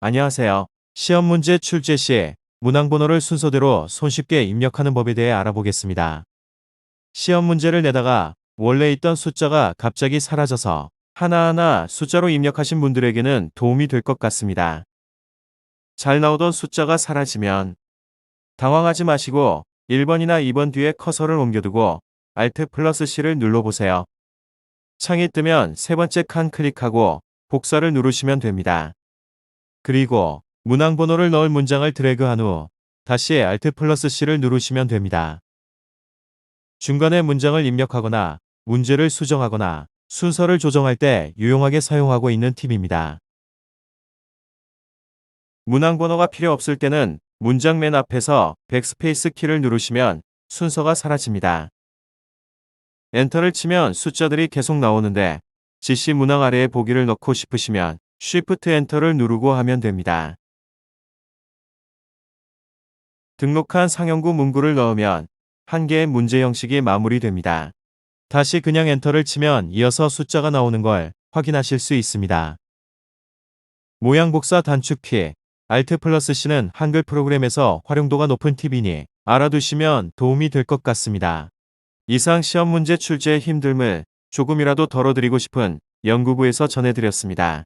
안녕하세요. 시험 문제 출제 시 문항번호를 순서대로 손쉽게 입력하는 법에 대해 알아보겠습니다. 시험 문제를 내다가 원래 있던 숫자가 갑자기 사라져서 하나하나 숫자로 입력하신 분들에게는 도움이 될 것 같습니다. 잘 나오던 숫자가 사라지면 당황하지 마시고 1번이나 2번 뒤에 커서를 옮겨두고 Alt 플러스 C를 눌러보세요. 창이 뜨면 세 번째 칸 클릭하고 복사를 누르시면 됩니다. 그리고 문항 번호를 넣을 문장을 드래그한 후 다시 Alt 플러스 C를 누르시면 됩니다. 중간에 문장을 입력하거나 문제를 수정하거나 순서를 조정할 때 유용하게 사용하고 있는 팁입니다. 문항 번호가 필요 없을 때는 문장 맨 앞에서 백스페이스 키를 누르시면 순서가 사라집니다. 엔터를 치면 숫자들이 계속 나오는데 지시 문항 아래에 보기를 넣고 싶으시면 Shift 엔터를 누르고 하면 됩니다. 등록한 상형구 문구를 넣으면 한 개의 문제 형식이 마무리됩니다. 다시 그냥 엔터를 치면 이어서 숫자가 나오는 걸 확인하실 수 있습니다. 모양 복사 단축키 Alt 플러스 C는 한글 프로그램에서 활용도가 높은 팁이니 알아두시면 도움이 될 것 같습니다. 이상 시험 문제 출제의 힘듦을 조금이라도 덜어드리고 싶은 연구부에서 전해드렸습니다.